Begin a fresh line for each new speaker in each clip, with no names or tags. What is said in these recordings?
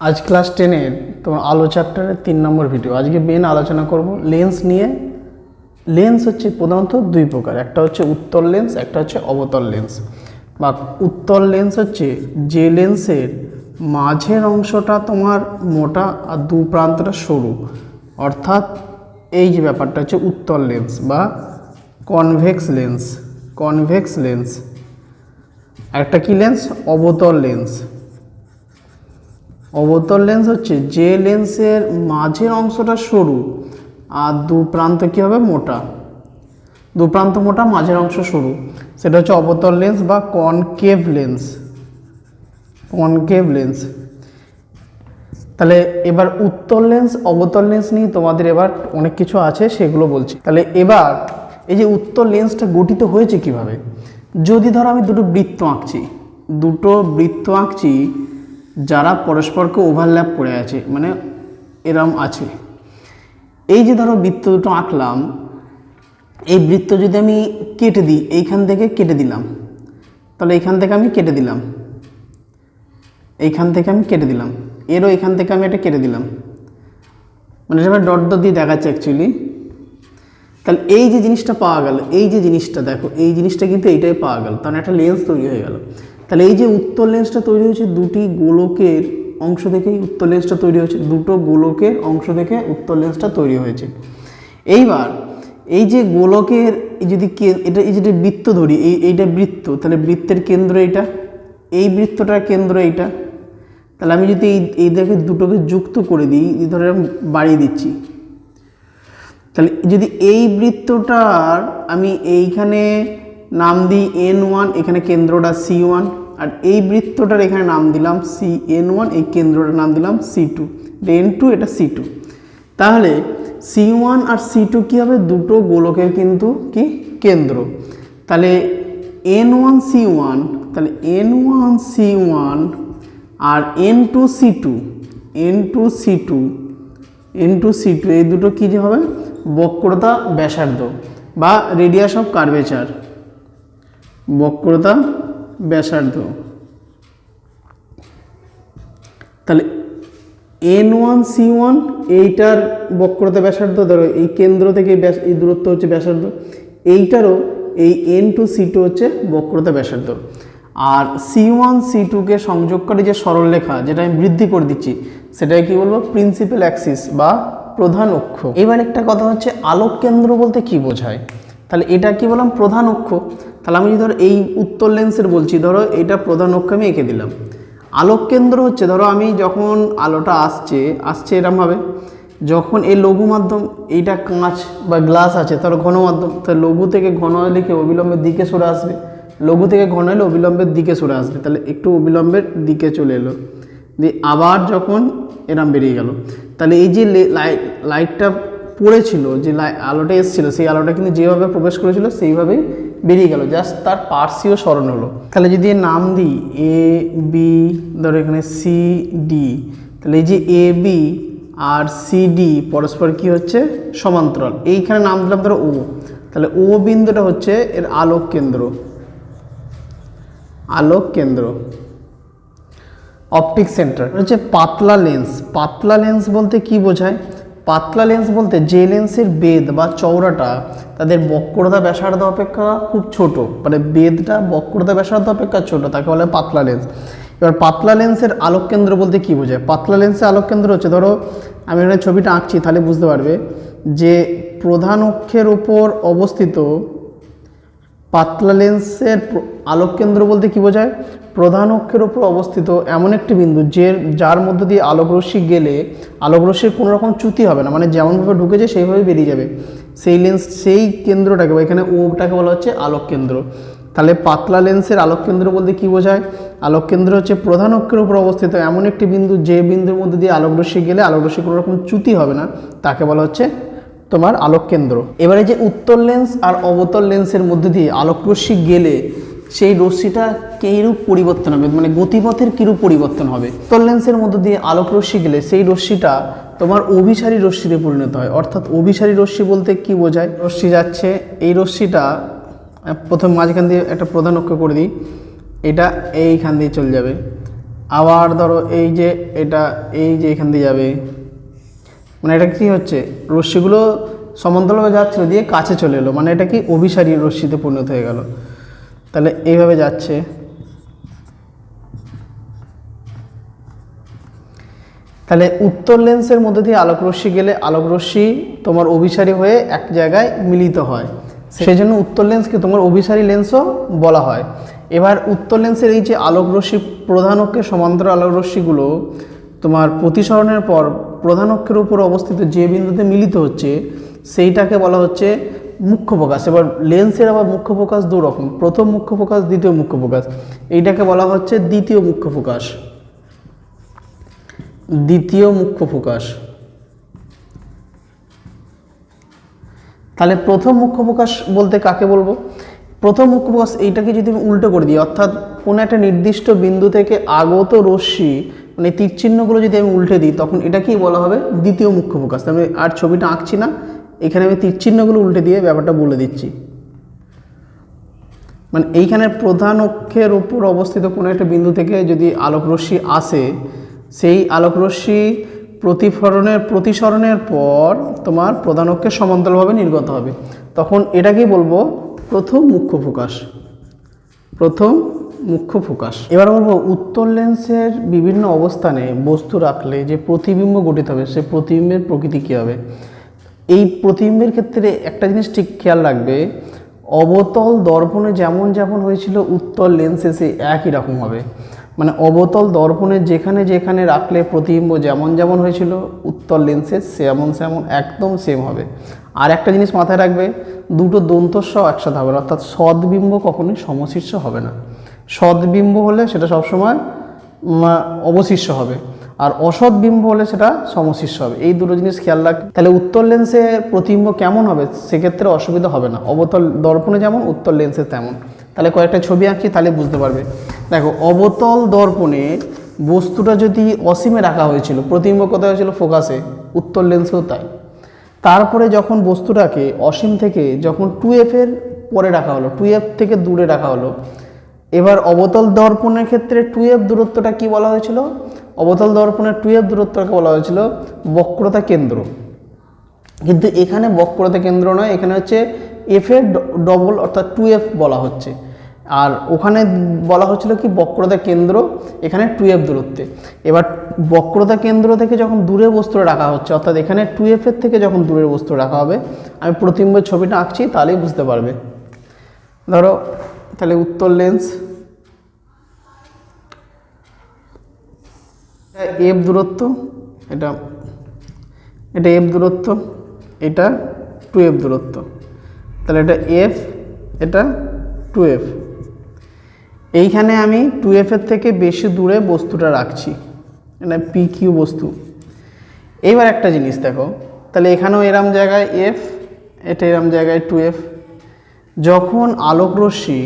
আজ ক্লাস টেনের তোমার আলো চ্যাপ্টারের তিন নম্বর ভিডিও আজকে মেন আলোচনা করব লেন্স নিয়ে। লেন্স হচ্ছে প্রধানত দুই প্রকার, একটা হচ্ছে উত্তর লেন্স একটা হচ্ছে অবতল লেন্স বা উত্তর লেন্স হচ্ছে যে লেন্সের মাঝের অংশটা তোমার মোটা আর দু প্রান্তটা সরু। অর্থাৎ এই যে ব্যাপারটা হচ্ছে উত্তর লেন্স বা কনভেক্স লেন্স কনভেক্স লেন্স একটা কি লেন্স অবতল লেন্স অবতল লেন্স হচ্ছে যে লেন্সের মাঝের অংশটা সরু, আর দু প্রান্ত কী হবে মোটা। দু প্রান্ত মোটা, মাঝের অংশ সরু। সেটা হচ্ছে অবতল লেন্স বা কনকেভ লেন্স কনকেভ লেন্স তাহলে এবার উত্তর লেন্স অবতল লেন্স নিয়ে তোমাদের এবার অনেক কিছু আছে, সেগুলো বলছি। তাহলে এবার এই যে উত্তর লেন্সটা গঠিত হয়েছে কীভাবে? যদি ধরো আমি দুটো বৃত্ত আঁকছি, দুটো বৃত্ত আঁকছি যারা পরস্পরকে ওভারল্যাপ করে আছে মানে এরম আছে। এই যে ধরো বৃত্ত দুটো আঁকলাম, এই বৃত্ত যদি আমি কেটে দিই, এইখান থেকে কেটে দিলাম, তাহলে এইখান থেকে আমি কেটে দিলাম, এইখান থেকে আমি কেটে দিলাম, এরও এখান থেকে আমি এটা কেটে দিলাম। মানে এটা ডট ডট দিয়ে দেখাচ্ছে অ্যাকচুয়ালি তাহলে এই যে জিনিসটা পাওয়া গেল, এই যে জিনিসটা দেখো, এই জিনিসটা কিন্তু এইটাই পাওয়া গেল তাহলে একটা লেন্স তৈরি হয়ে গেল। তাহলে এই যে উত্তর লেন্সটা তৈরি হয়েছে দুটি গোলকের অংশ থেকেই উত্তর লেন্সটা তৈরি হয়েছে, দুটো গোলকের অংশ থেকে উত্তর লেন্সটা তৈরি হয়েছে। এইবার এই যে গোলকের যদি এটা এই যেটা বৃত্ত ধরি, এই, এইটা বৃত্ত, তাহলে বৃত্তের কেন্দ্র এইটা এই বৃত্তটার কেন্দ্র এইটা। তাহলে আমি যদি এই এই দেখে দুটোকে যুক্ত করে দিই ধরে বাড়িয়ে দিচ্ছি। তাহলে যদি এই বৃত্তটার আমি এইখানে নাম দিই এন ওয়ান এখানে কেন্দ্রটা সি ওয়ান আর এই বৃত্তটার এখানে নাম দিলাম সি এন ওয়ান এই কেন্দ্রটার নাম দিলাম সি টু এন টু এটা সি টু তাহলে সি ওয়ান আর সি টু কী হবে? দুটো গোলকের কিন্তু কি? কেন্দ্র। তাহলে এন ওয়ান সি ওয়ান তাহলে এন ওয়ান সি ওয়ান আর N two C two N two C two N two C two এই দুটো কী যে হবে? বক্রতা, ব্যাসার্ধ বা রেডিয়াস অফ কার্ভেচার বক্রতা ব্যাসার্ধ। তাহলে এন ওয়ান সি ওয়ান এইটার বক্রতা ব্যাসার্ধ, ধরো এই কেন্দ্র থেকে এই দূরত্ব হচ্ছে ব্যাসার্ধ। এইটারও এই এন টু সি টু হচ্ছে বক্রতা ব্যাসার্ধ। আর সি ওয়ান সি টুকে সংযোগকারী যে সরলরেখা, যেটা আমি বৃদ্ধি করে দিচ্ছি, সেটাকে কি বলব? প্রিন্সিপাল অ্যাক্সিস বা প্রধান অক্ষ। এবার একটা কথা হচ্ছে, আলোক কেন্দ্র বলতে কি বোঝায়? তাহলে এটা কি বললাম? প্রধান অক্ষ। তাহলে আমি যদি ধরো এই উত্তর লেন্সের বলছি, ধরো এটা প্রধান অক্ষে আমি এঁকে দিলাম। আলোক কেন্দ্র হচ্ছে, ধরো আমি যখন আলোটা আসছে আসছে এরমভাবে যখন এই লঘু মাধ্যম, এইটা কাঁচ বা গ্লাস আছে, ধরো ঘন মাধ্যম তাহলে লঘু থেকে ঘন লিখে অবিলম্বের দিকে সরে আসবে। লঘু থেকে ঘন এলে অবিলম্বের দিকে সরে আসবে, তাহলে একটু অবিলম্বের দিকে চলে এলো। দিয়ে আবার যখন এরম বেরিয়ে গেল, তাহলে এই যে লাইট লাইটটা পড়েছিল, যে আলোটা এসেছিল, সেই আলোটা কিন্তু যেভাবে প্রবেশ করেছিল, সেইভাবেই বেরিয়ে গেল। জাস্ট তার পার্সিও স্মরণ হলো। তাহলে যদি নাম দিই এ বি ধরো এখানে সি ডি তাহলে এই যে এ বি আর সি ডি পরস্পর কি হচ্ছে? সমান্তরাল। এইখানে নাম দিলাম ধরো ও তাহলে ও বিন্দুটা হচ্ছে এর আলোক কেন্দ্র। আলোক কেন্দ্র। অপটিক সেন্টার হচ্ছে পাতলা লেন্স পাতলা লেন্স বলতে কি বোঝায়? পাতলা লেন্স বলতে যে লেন্সের বেদ বা চওড়াটা তাদের বক্রতা ব্যাসার্ধ অপেক্ষা খুব ছোট। মানে বেদটা, বক্রতা ব্যাসার্ধ অপেক্ষা ছোট, তাকে বলে পাতলা লেন্স এবার পাতলা লেন্সের আলোক কেন্দ্র বলতে কি বোঝায়? পাতলা লেন্সের আলোক কেন্দ্র হচ্ছে, ধরো আমি এখানে ছবিটা আঁকছি, তাহলে বুঝতে পারবে যে প্রধান অক্ষের ওপর অবস্থিত পাতলা লেন্সের প্র- আলোক কেন্দ্র বলতে কি বোঝায়? প্রধান অক্ষের ওপর অবস্থিত এমন একটি বিন্দু যে যার মধ্য দিয়ে আলোকরশ্মি গেলে আলোকরশ্মির কোনো রকম চ্যুতি হবে না মানে যেমনভাবে ঢুকেছে সেইভাবে বেরিয়ে যাবে। সেই লেন্স, সেই কেন্দ্রটাকে, বা এখানে ওটাকে বলা হচ্ছে আলোক কেন্দ্র। তাহলে পাতলা লেন্সের আলোক কেন্দ্র বলতে কি বোঝায়? আলোক কেন্দ্র হচ্ছে প্রধান অক্ষের উপর অবস্থিত এমন একটি বিন্দু যে বিন্দুর মধ্যে দিয়ে আলোকরশ্মি গেলে আলোকরশ্মি কোনো রকম চ্যুতি হবে না, তাকে বলা হচ্ছে তোমার আলোক কেন্দ্র। এবারে যে উত্তর লেন্স আর অবতল লেন্সের মধ্যে দিয়ে আলোক রশ্মি গেলে সেই রশ্মিটা কীরূপ পরিবর্তন হবে? মানে গতিপথের কীরূপ পরিবর্তন হবে? উত্তর লেন্সের মধ্যে দিয়ে আলোক রশ্মি গেলে সেই রশ্মিটা তোমার অভিসারী রশ্মিতে পরিণত হয়। অর্থাৎ অভিসারী রশ্মি বলতে কি বোঝায়? রশ্মি যাচ্ছে, এই রশ্মিটা প্রথম মাঝখান দিয়ে একটা প্রধান অক্ষ করে দিই। এটা এইখান দিয়ে চলে যাবে। আবার ধরো এই যে, এটা এই যে এখান দিয়ে যাবে। মানে এটা কি হচ্ছে? রশ্মিগুলো সমান্তরালভাবে যাচ্ছিল দিয়ে কাছে চলে এলো। মানে এটা কি অভিসারী রশ্মিতে পরিণত হয়ে গেল। তাহলে এইভাবে যাচ্ছে। তাহলে উত্তর লেন্সের মধ্যে দিয়ে আলোক রশ্মি গেলে আলোক রশ্মি তোমার অভিসারী হয়ে এক জায়গায় মিলিত হয়। সেই জন্য উত্তর লেন্সকে তোমার অভিসারী লেন্সও বলা হয়। এবার উত্তর লেন্সের এই যে আলোক রশ্মি প্রধান অক্ষের সমান্তর আলোক রশ্মিগুলো তোমার প্রতিসরণের পর প্রধান অক্ষের উপর অবস্থিত যে বিন্দুতে মিলিত হচ্ছে, সেইটাকে বলা হচ্ছে মুখ্য ফোকাস। এবার লেন্সের আবার মুখ্য ফোকাস দু রকম। প্রথম মুখ্য ফোকাস, দ্বিতীয় মুখ্য ফোকাস। এইটাকে বলা হচ্ছে দ্বিতীয় মুখ্য ফোকাস। দ্বিতীয় মুখ্য ফোকাস। তাহলে প্রথম মুখ্য প্রকাশ বলতে কাকে বলব? প্রথম মুখ্য প্রকাশ এইটাকে যদি আমি উল্টো করে দিই, অর্থাৎ কোনো একটা নির্দিষ্ট বিন্দু থেকে আগত রশ্মি মানে তীর চিহ্নগুলো যদি আমি উল্টে দিই, তখন এটাকেই বলা হবে দ্বিতীয় মুখ্য প্রকাশ আমি আর ছবিটা আঁকছি না, এখানে আমি তীর চিহ্নগুলো উল্টে দিয়ে ব্যাপারটা বলে দিচ্ছি। মানে এইখানে প্রধান অক্ষের উপর অবস্থিত কোনো একটা বিন্দু থেকে যদি আলোক রশ্মি আসে, সেই আলোক রশ্মি প্রতিফলনের প্রতিসরণের পর তোমার প্রধান অক্ষের সমান্তরালভাবে নির্গত হবে। তখন এটাকেই বলব প্রথম মুখ্য প্রকাশ প্রথম মুখ্য ফোকাস। এবার বলব, উত্তর লেন্সের বিভিন্ন অবস্থানে বস্তু রাখলে যে প্রতিবিম্ব গঠিত হবে, সে প্রতিবিম্বের প্রকৃতি কী হবে? এই প্রতিবিম্বের ক্ষেত্রে একটা জিনিস ঠিক খেয়াল রাখবে, অবতল দর্পণে যেমন যেমন হয়েছিল, উত্তর লেন্সে সে একই রকম হবে। মানে অবতল দর্পণে যেখানে যেখানে রাখলে প্রতিবিম্ব যেমন যেমন হয়েছিল, উত্তর লেন্সে সেমন সেমন, একদম সেম হবে। আর একটা জিনিস মাথায় রাখবে, দুটো দন্তস্ব একসাথে হবে অর্থাৎ সদ্বিম্ব কখনোই সমশীর্ষ হবে না। সদ্বিম্ব হলে সেটা সবসময় অবশিষ্য হবে। আর অসৎ বিম্ব হলে সেটা সমশীর্ষ হবে। এই দুটো জিনিস খেয়াল রাখ। তাহলে উত্তর লেন্সে প্রতিম্ব কেমন হবে? সেক্ষেত্রে অসুবিধা হবে না। অবতল দর্পণে যেমন, উত্তর লেন্সে তেমন। তাহলে কয়েকটা ছবি আঁকি তাহলে বুঝতে পারবে। দেখো, অবতল দর্পণে বস্তুটা যদি অসীমে রাখা হয়েছিল প্রতিম্ব কোথায় হয়েছিল? ফোকাসে উত্তর লেন্সেও তাই। তারপরে যখন বস্তুটাকে অসীম থেকে, যখন টু এফের পরে রাখা হলো টু এফ থেকে দূরে রাখা হলো এবার অবতল দর্পণের ক্ষেত্রে টু এফ দূরত্বটা কি বলা হয়েছিল? অবতল দর্পণের টু এফ দূরত্বটাকে বলা হয়েছিল বক্রতা কেন্দ্র। কিন্তু এখানে বক্রতা কেন্দ্র নয়, এখানে হচ্ছে এফ এর ডবল অর্থাৎ টু এফ বলা হচ্ছে। আর ওখানে বলা হচ্ছিল কি বক্রতা কেন্দ্র, এখানে টু এফ দূরত্বে। এবার বক্রতা কেন্দ্র থেকে যখন দূরে বস্তু রাখা হচ্ছে, অর্থাৎ এখানে টু এফ এর থেকে যখন দূরের বস্তু রাখা হবে, আমি প্রতিম্বের ছবিটা আঁকছি, তাহলেই বুঝতে পারবে। ধরো তাহলে উত্তর লেন্স এফ দূরত্ব, এটা এটা এফ দূরত্ব, এটা টু এফ দূরত্ব। তাহলে এটা এফ এটা টু এফ এইখানে আমি টু এফের থেকে বেশি দূরে বস্তুটা রাখছি এটা পি কিউ বস্তু। এইবার একটা জিনিস দেখো, তাহলে এখানেও এরম জায়গায় এফ এটা এরম জায়গায় টু এফ যখন আলোক রশ্মি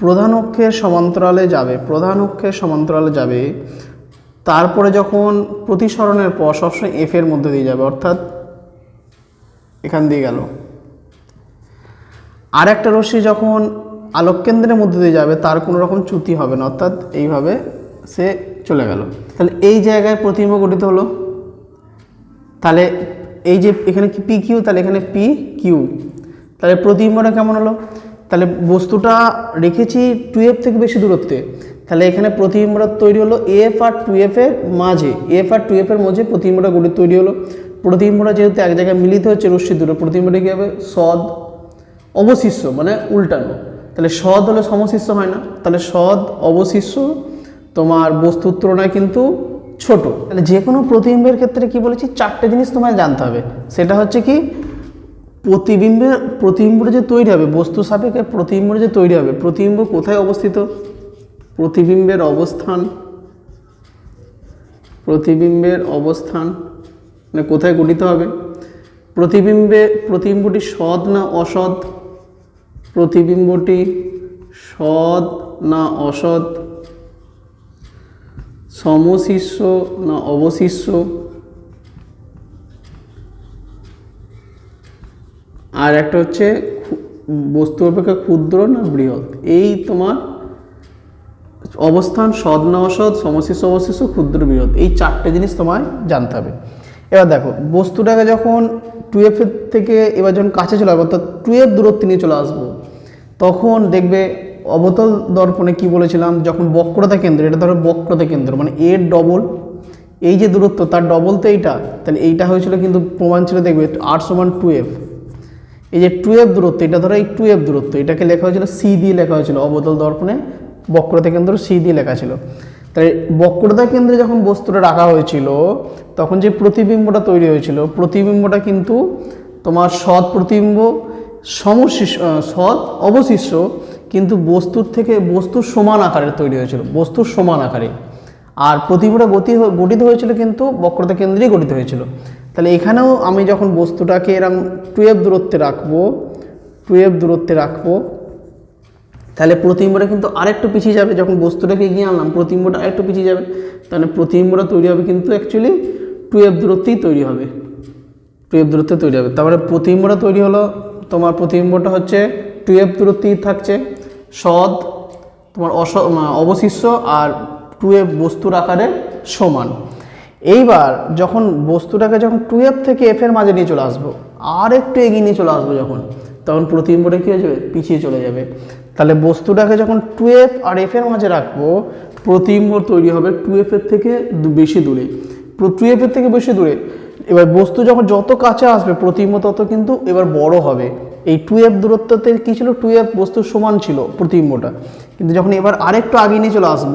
প্রধান অক্ষের সমান্তরালে যাবে, প্রধান অক্ষের সমান্তরালে যাবে, তারপরে যখন প্রতিসরণের পর সবসময় এফ এর মধ্যে দিয়ে যাবে, অর্থাৎ এখান দিয়ে গেল। আর একটা রশ্মি যখন আলোক কেন্দ্রের মধ্যে দিয়ে যাবে, তার কোনো রকম চ্যুতি হবে না, অর্থাৎ এইভাবে সে চলে গেল। তাহলে এই জায়গায় প্রতিবিম্ব গঠিত হলো। তাহলে এই যে এখানে কি পি কিউ তাহলে এখানে পি কিউ তাহলে প্রতিবিম্বটা কেমন হলো? তাহলে বস্তুটা রেখেছি টু এফ থেকে বেশি দূরত্বে। তাহলে এখানে প্রতিবিম্বটা তৈরি হলো এফ আর টু এফ এর মাঝে। এফ আর টু এফ এর মাঝে প্রতিবিম্বটা গঠিত তৈরি হলো। প্রতিবিম্বটা যেহেতু এক জায়গায় মিলিত হচ্ছে রশ্মি দূরে প্রতিবিম্বটা কী হবে? সদ অবশিষ্য মানে উল্টানো। তাহলে সদ হলে সমশিষ্য হয় না। তাহলে সদ অবশিষ্য তোমার বস্তুর তুলনায় কিন্তু ছোট। তাহলে যে কোনো প্রতিবিম্বের ক্ষেত্রে কি বলেছি? চারটে জিনিস তোমায় জানতে হবে। সেটা হচ্ছে কি? প্রতিবিম্বের প্রতিবিম্বটা যে তৈরি হবে, বস্তু সাপেক্ষে প্রতিবিম্বটা যে তৈরি হবে, প্রতিবিম্ব কোথায় অবস্থিত? প্রতিবিম্বের অবস্থান প্রতিবিম্বের অবস্থান মানে কোথায় গঠিত হবে? প্রতিবিম্বে, প্রতিবিম্বটি সৎ না অসৎ? প্রতিবিম্বটি সৎ না অসৎ? সমশিষ্য না অবশিষ্য আর একটা হচ্ছে বস্তু অপেক্ষা ক্ষুদ্র না বৃহৎ? এই তোমার অবস্থান, সদ না অসৎ সমশিষ্য অবশিষ্য ক্ষুদ্র, বৃহৎ, এই চারটে জিনিস তোমায় জানতে হবে। এবার দেখো, বস্তুটাকে যখন টুয়েলভ থেকে এবার যখন কাছে চলে আসব, অর্থাৎ টুয়েলভ দূরত্বে নিয়ে চলে আসব, তখন দেখবে অবতল দর্পণে কি বলেছিলাম? যখন বক্রতা কেন্দ্র, এটা ধরো বক্রতা কেন্দ্র মানে এর ডবল, এই যে দূরত্ব, তার ডবল তো এইটা, তাহলে এইটা হয়েছিল কিন্তু প্রমাণ ছিল দেখবে আর সমান টুয়েলভ। এই যে টুয়েলভ দূরত্ব, এটা ধরো এই টুয়েলভ দূরত্ব, এটাকে লেখা হয়েছিল সি দিয়ে লেখা হয়েছিল, অবতল দর্পণে বক্রতা কেন্দ্র সি দিয়ে লেখা ছিল। তাই বক্রতা কেন্দ্রে যখন বস্তুটা রাখা হয়েছিল, তখন যে প্রতিবিম্বটা তৈরি হয়েছিল, প্রতিবিম্বটা কিন্তু তোমার সৎ প্রতিবিম্ব সমশিষ্য সৎ অবশিষ্য কিন্তু বস্তুর থেকে বস্তুর সমান আকারের তৈরি হয়েছিল বস্তুর সমান আকারে। আর প্রতিবিম্বটা গতি গঠিত হয়েছিল কিন্তু বক্রতা কেন্দ্রেই গঠিত হয়েছিল। তাহলে এখানেও আমি যখন বস্তুটাকে এরকম টুয়েলভ দূরত্বে রাখব, টুয়েলভ দূরত্বে রাখব, তাহলে প্রতিবিম্বটা কিন্তু আরেকটু পিছিয়ে যাবে। যখন বস্তুটাকে এগিয়ে আনলাম, প্রতিম্বটা আরেকটু পিছিয়ে যাবে। তাহলে প্রতিবিম্বটা তৈরি হবে কিন্তু অ্যাকচুয়ালি টুয়েলভ দূরত্বেই তৈরি হবে। টুয়েলভ দূরত্বে তৈরি হবে। তারপরে প্রতিবিম্বটা তৈরি হলো, তোমার প্রতিম্বটা হচ্ছে টুয়েলভ দূরত্বেই থাকছে। সদ, তোমার অস অবশিষ্য আর টুয়েলভ বস্তুর আকারে সমান। এইবার যখন বস্তুটাকে যখন টুয়েলভ থেকে এফের মাঝে নিয়ে চলে আসব, আর একটু এগিয়ে নিয়ে চলে আসব যখন, তখন প্রতিবিম্বটা কী হয়ে যাবে? পিছিয়ে চলে যাবে। তাহলে বস্তুটাকে যখন টুয়েলভ আর এফের মাঝে রাখব প্রতিবিম্ব তৈরি হবে টুয়েলভের থেকে বেশি দূরে। টুয়েলভের থেকে বেশি দূরে। এবার বস্তু যখন যত কাছে আসবে প্রতিবিম্ব তত কিন্তু এবার বড় হবে। এই টুয়েলভ দূরত্বতে কী ছিল? টুয়েলভ বস্তুর সমান ছিল প্রতিবিম্বটা কিন্তু যখন এবার আরেকটু আগে নিয়ে চলে আসব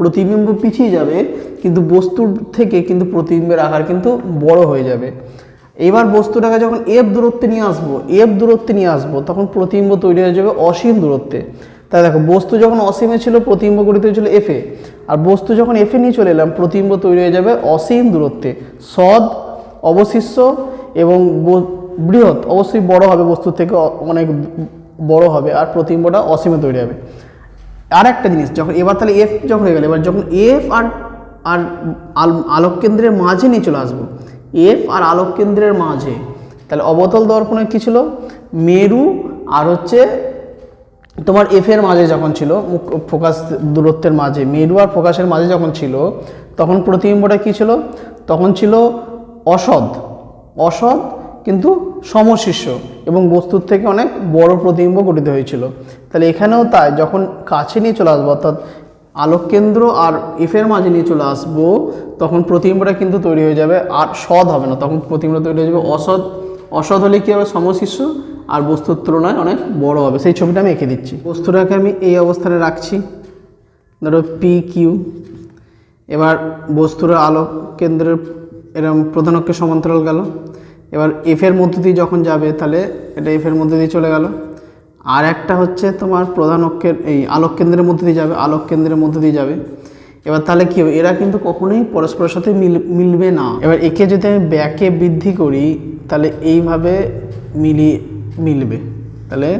প্রতিবিম্ব পিছিয়ে যাবে, কিন্তু বস্তুর থেকে কিন্তু প্রতিবিম্বের আকার কিন্তু বড় হয়ে যাবে। এবার বস্তুটাকে যখন এফ দূরত্বে নিয়ে আসব এফ দূরত্বে নিয়ে আসব, তখন প্রতিবিম্ব তৈরি হয়ে যাবে অসীম দূরত্বে। তাই দেখো, বস্তু যখন অসীমে ছিল, প্রতিবিম্ব গঠিত হয়েছিল এফে আর বস্তু যখন এফে নিয়ে চলে এলাম, প্রতিবিম্ব তৈরি হয়ে যাবে অসীম দূরত্বে। সদ অবশিষ্য এবং বৃহৎ, অবশ্যই বড় হবে বস্তুর থেকে অনেক বড় হবে, আর প্রতিবিম্বটা অসীমে তৈরি হবে। আর একটা জিনিস, যখন এবার তাহলে এফ যখন হয়ে গেল, এবার যখন এফ আর আর আল- আলোক কেন্দ্রের মাঝে নিয়ে চলে আসব। এফ আর আলোক কেন্দ্রের মাঝে, তাহলে অবতল দর্পণে কী ছিল? মেরু আর হচ্ছে তোমার এফের মাঝে যখন ছিল ফোকাস দূরত্বের মাঝে, মেরু আর ফোকাসের মাঝে যখন ছিল, তখন প্রতিবিম্বটা কী ছিল? তখন ছিল অসৎ অসৎ কিন্তু সমশিষ্য এবং বস্তুর থেকে অনেক বড় প্রতিবিম্ব গঠিত হয়েছিল। তাহলে এখানেও তাই, যখন কাছে নিয়ে চলে আসব, অর্থাৎ আলোক কেন্দ্র আর এফের মাঝে নিয়ে চলে আসব, তখন প্রতিবিম্বটা কিন্তু তৈরি হয়ে যাবে আর সৎ হবে না। তখন প্রতিবিম্বটা তৈরি হয়ে যাবে অসৎ অসৎ হলে কী হবে? সমশিষ্য আর বস্তুর তুলনায় অনেক বড় হবে। সেই ছবিটা আমি এঁকে দিচ্ছি। বস্তুটাকে আমি এই অবস্থানে রাখছি। ধরো পি কিউ এবার বস্তুর আলোক কেন্দ্রের এরম প্রধান সমান্তরাল গেল। এবার এফের মধ্য দিয়ে যখন যাবে, তাহলে এটা এফের মধ্যে দিয়ে চলে গেল। আর একটা হচ্ছে তোমার প্রধান অক্ষের এই আলোক কেন্দ্রের মধ্যে দিয়ে যাবে, আলোক কেন্দ্রের মধ্যে দিয়ে যাবে। এবার তাহলে কী হবে? এরা কিন্তু কখনোই পরস্পরের সাথে মিল, মিলবে না। এবার একে যদি আমি ব্যাকে বৃদ্ধি করি, তাহলে এইভাবে মিলিয়ে, মিলবে। তাহলে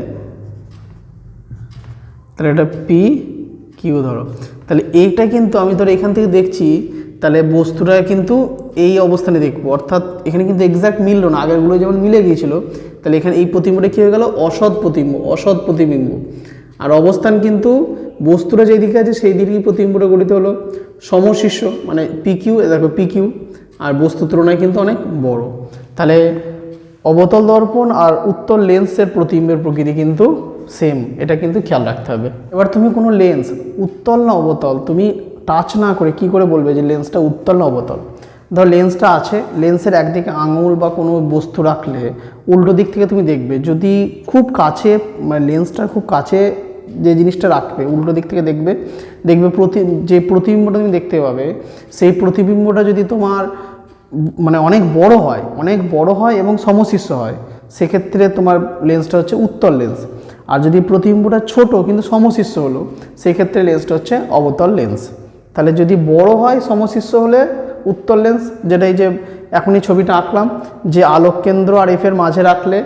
তাহলে এটা পি কিউ ধরো। তাহলে এইটা কিন্তু আমি ধরো এখান থেকে দেখছি, তাহলে বস্তুটা কিন্তু এই অবস্থানে দেখব। অর্থাৎ এখানে কিন্তু এক্সাক্ট মিললো না। আগেরগুলো যেমন মিলে গিয়েছিল, তাহলে এখানে এই প্রতিম্বটা কী হয়ে গেল? অসৎ প্রতিম্ব, অসৎ প্রতিবিম্ব। আর অবস্থান কিন্তু বস্তুটা যেই দিকে আছে, সেই দিকেই প্রতিবিম্বটা গঠিত হলো। সমশিষ্য মানে পিকিউ দেখো পিকিউ আর বস্তুর তুলনায় কিন্তু অনেক বড়। তাহলে অবতল দর্পণ আর উত্তর লেন্সের প্রতিম্বের প্রকৃতি কিন্তু সেম এটা কিন্তু খেয়াল রাখতে হবে। এবার তুমি কোনো লেন্স উত্তল না অবতল, তুমি টাচ না করে কি করে বলবে যে লেন্সটা উত্তল না অবতল? ধর লেন্সটা আছে লেন্সের একদিকে আঙুল বা কোনো বস্তু রাখলে উল্টো দিক থেকে তুমি দেখবে যদি খুব কাছে মানে লেন্সটার খুব কাছে যে জিনিসটা রাখবে, উল্টো দিক থেকে দেখবে দেখবে প্রতি, যে প্রতিবিম্বটা তুমি দেখতে পাবে, সেই প্রতিবিম্বটা যদি তোমার মানে অনেক বড় হয়, অনেক বড় হয় এবং সমশিষ্য হয়, সেক্ষেত্রে তোমার লেন্সটা হচ্ছে উত্তল লেন্স আর যদি প্রতিবিম্বটা ছোট কিন্তু সমশিষ্য হলো, সেক্ষেত্রে লেন্সটা হচ্ছে অবতল লেন্স তাহলে যদি বড় হয় সমশিষ্য হলে উত্তল লেন্স যেটা এই যে এখনই ছবিটা আঁকলাম, যে আলোক কেন্দ্র আর এফের মাঝে রাখলে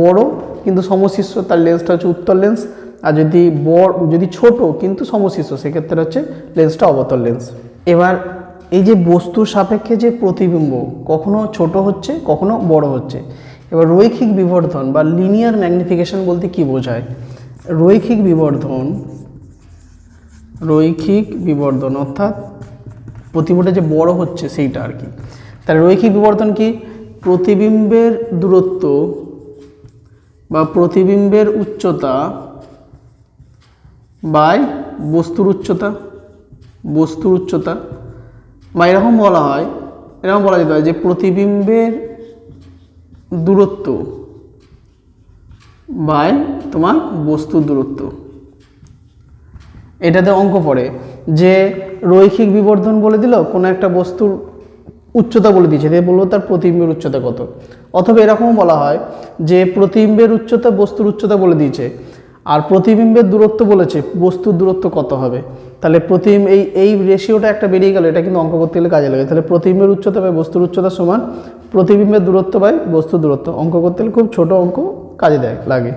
বড়, কিন্তু সমশিষ্য তার লেন্সটা হচ্ছে উত্তর লেন্স আর যদি বড়, যদি ছোট, কিন্তু সমশিষ্য সেক্ষেত্রে হচ্ছে লেন্সটা অবতল লেন্স এবার এই যে বস্তুর সাপেক্ষে যে প্রতিবিম্ব, কখনো ছোট হচ্ছে, কখনো বড় হচ্ছে, এবার রৈখিক বিবর্ধন বা লিনিয়ার ম্যাগনিফিকেশন বলতে কি বোঝায়? রৈখিক বিবর্ধন রৈখিক বিবর্ধন অর্থাৎ প্রতিবিম্বটা যে বড় হচ্ছে সেইটা আর কি। তাহলে রৈখিক বিবর্ধন কি? প্রতিবিম্বের দূরত্ব বা প্রতিবিম্বের উচ্চতা বাই বস্তুর উচ্চতা বস্তুর উচ্চতা। বা এরকম বলা হয়, এরকম বলা যেতে হয় যে প্রতিবিম্বের দূরত্ব বাই তোমার বস্তুর দূরত্ব। এটাতে অঙ্ক পড়ে। যে রৈখিক বিবর্ধন বলে দিল, কোনো একটা বস্তুর উচ্চতা বলে দিয়েছে। দিয়ে বলব তার প্রতিবিম্বের উচ্চতা কত? অথবা এরকমও বলা হয় যে প্রতিবিম্বের উচ্চতা বস্তুর উচ্চতা বলে দিয়েছে, আর প্রতিবিম্বের দূরত্ব বলেছে, বস্তুর দূরত্ব কত হবে? তাহলে প্রতিবিম্ব, এই এই রেশিওটা একটা বেরিয়ে গেল, এটা কিন্তু অঙ্ক করতে গেলে কাজে লাগে। তাহলে প্রতিবিম্বের উচ্চতা বাই বস্তুর উচ্চতা সমান প্রতিবিম্বের দূরত্ব বাই বস্তুর দূরত্ব। অঙ্ক করতে গেলে খুব ছোট অঙ্ক কাজে দেয়, লাগে।